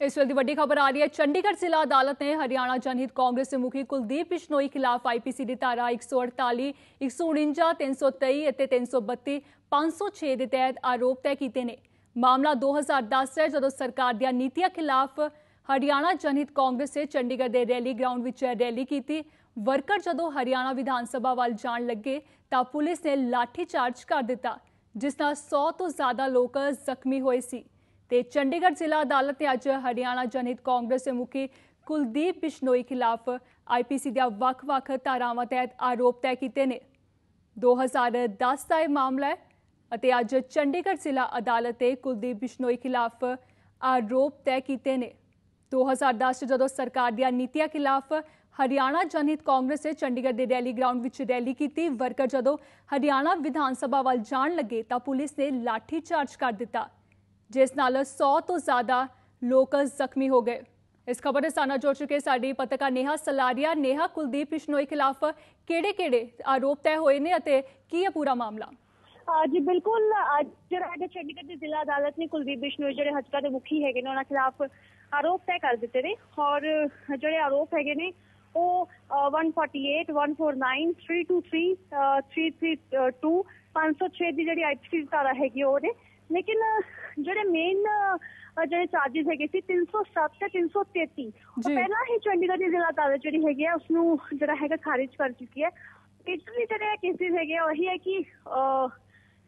ਇਸ ਵੇਲੇ ਦੀ ਵੱਡੀ ਖਬਰ ਆ ਰਹੀ ਹੈ, ਚੰਡੀਗੜ੍ਹ ਜ਼ਿਲ੍ਹਾ ਅਦਾਲਤ ਨੇ ਹਰਿਆਣਾ ਜਨਹਿਤ ਕਾਂਗਰਸ ਦੇ ਮੁਖੀ ਕੁਲਦੀਪ ਬਿਸ਼ਨੋਈ ਖਿਲਾਫ ਆਈਪੀਸੀ ਦੀ ਧਾਰਾ 148 149 323 ਅਤੇ 332 506 ਦੇ ਤਹਿਤ ਆਰੋਪ ਤੈਅ ਕੀਤੇ ਨੇ। ਮਾਮਲਾ 2010 ਹੈ, ਜਦੋਂ ਸਰਕਾਰ ਦੀਆਂ ਨੀਤੀਆਂ ਖਿਲਾਫ ਹਰਿਆਣਾ ਜਨਹਿਤ ਕਾਂਗਰਸ ਨੇ ਚੰਡੀਗੜ੍ਹ ਦੇ ਰੈਲੀ ਗਰਾਊਂਡ ਵਿੱਚ ਰੈਲੀ ਕੀਤੀ। ਵਰਕਰ ਜਦੋਂ ਹਰਿਆਣਾ ਵਿਧਾਨ ਸਭਾ ਵੱਲ ਜਾਣ ਲੱਗੇ, ਤਾਂ ਪੁਲਿਸ ਨੇ ਲਾਠੀ ਚਾਰਜ ਕਰ ਦਿੱਤਾ, ਜਿਸ ਨਾਲ 100 ਤੋਂ ਜ਼ਿਆਦਾ ਲੋਕ ਜ਼ਖਮੀ ਹੋਏ ਸੀ। ਤੇ ਚੰਡੀਗੜ੍ਹ ਜ਼ਿਲ੍ਹਾ ਅਦਾਲਤ ਨੇ ਅੱਜ ਹਰਿਆਣਾ ਜਨਹਿਤ ਕਾਂਗਰਸ ਦੇ ਮੁਖੀ ਕੁਲਦੀਪ ਬਿਸ਼ਨੋਈ ਖਿਲਾਫ ਆਈਪੀਸੀ ਦੀਆਂ ਵੱਖ-ਵੱਖ ਧਾਰਾਵਾਂ ਤਹਿਤ ਆਰੋਪ ਤੈਅ ਕੀਤੇ ਨੇ। 2010 ਦਾ ਇਹ ਮਾਮਲਾ ਹੈ ਅਤੇ ਅੱਜ ਚੰਡੀਗੜ੍ਹ ਜ਼ਿਲ੍ਹਾ ਅਦਾਲਤ ਨੇ ਕੁਲਦੀਪ ਬਿਸ਼ਨੋਈ ਖਿਲਾਫ ਆਰੋਪ ਤੈਅ ਕੀਤੇ ਨੇ। 2010 ਚ ਜਦੋਂ ਸਰਕਾਰ ਦੀਆਂ ਨੀਤੀਆਂ ਖਿਲਾਫ ਹਰਿਆਣਾ ਜਨਹਿਤ ਕਾਂਗਰਸ ਨੇ ਚੰਡੀਗੜ੍ਹ ਦੇ ਰੈਲੀ ਗਰਾਊਂਡ ਵਿੱਚ ਰੈਲੀ ਕੀਤੀ, ਵਰਕਰ ਜਦੋਂ ਹਰਿਆਣਾ ਵਿਧਾਨ ਸਭਾ ਵੱਲ ਜਾਣ ਲੱਗੇ ਤਾਂ ਪੁਲਿਸ ਨੇ ਲਾਠੀ ਚਾਰਜ ਕਰ ਦਿੱਤਾ। ਜਿਸ ਨਾਲ 100 ਤੋਂ ਜ਼ਿਆਦਾ ਲੋਕ ਜ਼ਖਮੀ ਹੋ ਗਏ। ਇਸ ਖਬਰ ਦੇ ਸਾਨਾ ਜੋੜ ਚੁੱਕੇ ਸਾਡੀ ਪੱਤਰਕਾਰ ਨੇਹਾ ਸਲਾਰੀਆ। ਨੇਹਾ ਕੁਲਦੀਪ ਬਿਸ਼ਨੋਈ ਖਿਲਾਫ ਕਿਹੜੇ-ਕਿਹੜੇ ਆਰੋਪ ਤੈਅ ਹੋਏ ਨੇ ਅਤੇ ਕੀ ਹੈ ਪੂਰਾ ਮਾਮਲਾ? ਜੀ ਬਿਲਕੁਲ ਅੱਜ ਜਿਹੜਾ ਹੈਗਾ ਚੰਡੀਗੜ੍ਹ ਦੀ ਜ਼ਿਲ੍ਹਾ ਅਦਾਲਤ ਨੇ ਕੁਲਦੀਪ ਬਿਸ਼ਨੋਈ ਜਿਹੜੇ ਹਜਕਾ ਦੇ ਮੁਖੀ ਹੈਗੇ ਨੇ ਉਹਨਾਂ ਖਿਲਾਫ ਆਰੋਪ ਤੈਅ ਕਰ ਦਿੱਤੇ ਨੇ। ਔਰ ਜਿਹੜੇ ਆਰੋਪ ਹੈਗੇ ਨੇ ਉਹ ਅਹ, 148 149 323 ਅਹ, 332 506 ਦੀ ਜਿਹੜੀ ਆਈਪੀਸੀ ਧਾਰਾ ਹੈਗੀ ਉਹ ਨੇ ਲੇਕਿਨ ਜਿਹੜੇ ਮੇਨ ਜਿਹੜੇ ਚਾਰजेस ਹੈਗੇ ਸੀ 307 ਤੇ 333 ਉਹ ਜੀ। ਪਹਿਲਾਂ ਹੀ ਚੰਡੀਗੜ੍ਹ ਦੀ ਜ਼ਿਲ੍ਹਾ ਅਦਾਲਤ ਜਿਹੜੀ ਹੈਗੀ ਹੈ ਉਸ ਨੂੰ ਜਿਹੜਾ ਹੈਗਾ ਖਾਰਿਜ ਕਰ ਚੁੱਕੀ ਹੈ ਇਟਲੀ ਜਿਹੜੇ ਕੇਸਿਸ ਹੈਗੇ ਉਹੀ ਹੈ ਕਿ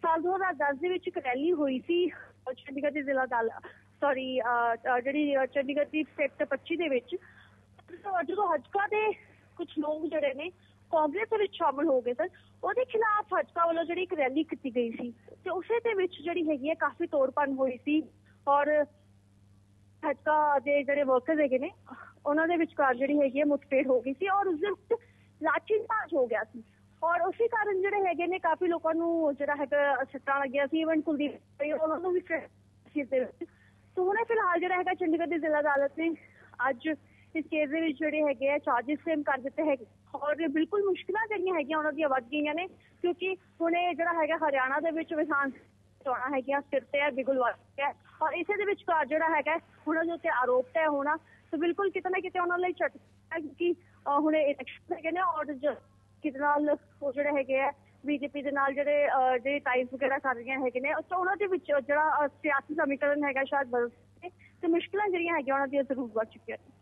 ਸਾਲ 2010 ਦੇ ਵਿੱਚ ਇੱਕ ਰੈਲੀ ਹੋਈ ਸੀ ਚੰਡੀਗੜ੍ਹ ਦੀ ਜ਼ਿਲ੍ਹਾ ਅਦਾਲਤ ਸੌਰੀ ਜਿਹੜੀ ਚੰਡੀਗੜ੍ਹ ਦੀ ਸੈਕਟਰ 25 ਦੇ ਵਿੱਚ ਜਦੋਂ ਹਜਕਾ ਦੇ ਕੁਝ ਲੋਕ ਜਿਹੜੇ ਨੇ ਕਾਂਗਰਸ ਦੇ ਵਿੱਚ ਸ਼ਾਮਲ ਹੋ ਗਏ ਸਨ। ਉਹਦੇ ਖਿਲਾਫ ਹਜਕਾ ਵੱਲੋਂ ਜਿਹੜੀ ਇੱਕ ਰੈਲੀ ਕੀਤੀ ਗਈ ਸੀ ਤੇ ਉਸੇ ਦੇ ਵਿੱਚ ਜਿਹੜੀ ਹੈਗੀ ਹੈ ਕਾਫੀ ਤੋੜਪਨ ਹੋਈ ਸੀ ਔਰ ਹਜਕਾ ਦੇ ਜਿਹੜੇ ਵਰਕਰਸ ਹੈਗੇ ਨੇ, ਉਹਨਾਂ ਦੇ ਵਿਚਕਾਰ ਜਿਹੜੀ ਹੈਗੀ ਹੈ ਮੁੱਠਭੇੜ ਹੋ ਗਈ ਸੀ ਔਰ ਉਸ ਦੇ ਲਾਠੀ ਚਾਰਜ ਹੋ ਗਿਆ ਸੀ। ਔਰ ਉਸੇ ਕਾਰਨ ਜਿਹੜੇ ਹੈਗੇ ਨੇ, ਕਾਫੀ ਲੋਕਾਂ ਨੂੰ ਜਿਹੜਾ ਹੈਗਾ ਸੱਟਾਂ ਲੱਗਿਆ ਸੀ ਇਵਨ ਕੁਲਦੀਪ ਭਾਈ ਉਹਨਾਂ ਨੂੰ ਵੀ ਫਿਰ ਸਿਰ ਦੇ ਸੋ ਹੁਣੇ ਫਿਲਹਾਲ ਜਿਹੜਾ ਹੈਗਾ ਚੰਡੀਗੜ੍ਹ ਦੀ ਜ਼ਿਲ੍ਹਾ ਅਦਾਲਤ ਨੇ ਅੱਜ ਇਸ ਕੇਸ ਦੇ ਵਿੱਚ ਜਿਹੜੇ ਹੈਗੇ ਆ ਚਾਰजेस ਫਰੇਮ ਕਰ ਦਿੱਤੇ ਹੈਗੇ। ਔਰ ਬਿਲਕੁਲ ਮੁਸ਼ਕਲਾਂ ਜਿਹੜੀਆਂ ਹੈਗੀਆਂ, ਉਹਨਾਂ ਦੀਆਂ ਵੱਧ ਗਈਆਂ ਨੇ, ਕਿਉਂਕਿ ਹੁਣ ਇਹ ਜਿਹੜਾ ਹੈਗਾ ਹਰਿਆਣਾ ਦੇ ਵਿੱਚ ਵਿਧਾਨ ਚੋਣਾਂ ਹੈਗੀਆਂ, ਸਿਰ ਤੇ ਹੈ ਬਿਗੁਲ ਵਾਸਤੇ ਹੈ। ਔਰ ਇਸੇ ਦੇ ਵਿਚਕਾਰ ਜਿਹੜਾ ਹੈਗਾ ਉਹਨਾਂ ਦੇ ਉੱਤੇ ਆਰੋਪ ਤੈ ਹੋਣਾ, ਤੇ ਬਿਲਕੁਲ ਕਿਤੇ ਨਾ ਕਿਤੇ ਉਹਨਾਂ ਲਈ ਝਟ ਹੈ ਕਿਉਂਕਿ ਹੁਣ ਇਲੈਕਸ਼ਨ ਹੈਗੇ ਨੇ ਔਰ ਕਿਤੇ ਨਾਲ ਉਹ ਜਿਹੜੇ ਹੈਗੇ ਆ, ਬੀਜੇਪੀ ਦੇ ਨਾਲ ਜਿਹੜੇ ਜਿਹੜੇ ਟਾਈਪ ਵਗੈਰਾ ਕਰ ਰਹੀਆਂ ਹੈਗੇ ਨੇ ਤਾਂ ਉਹਨਾਂ ਦੇ ਵਿੱਚ ਜਿਹੜਾ ਸਿਆਸੀ ਸਮੀਕਰਨ ਹੈਗਾ ਸ਼ਾਇਦ ਬਦਲ ਤੇ ਮੁਸ਼ਕਲਾਂ ਜਿਹੜੀਆਂ ਹੈਗੀਆਂ, ਉਹਨਾਂ ਦੀਆਂ ਜ਼ਰੂਰ ਵੱਧ ਚੁੱਕੀਆਂ ਨੇ।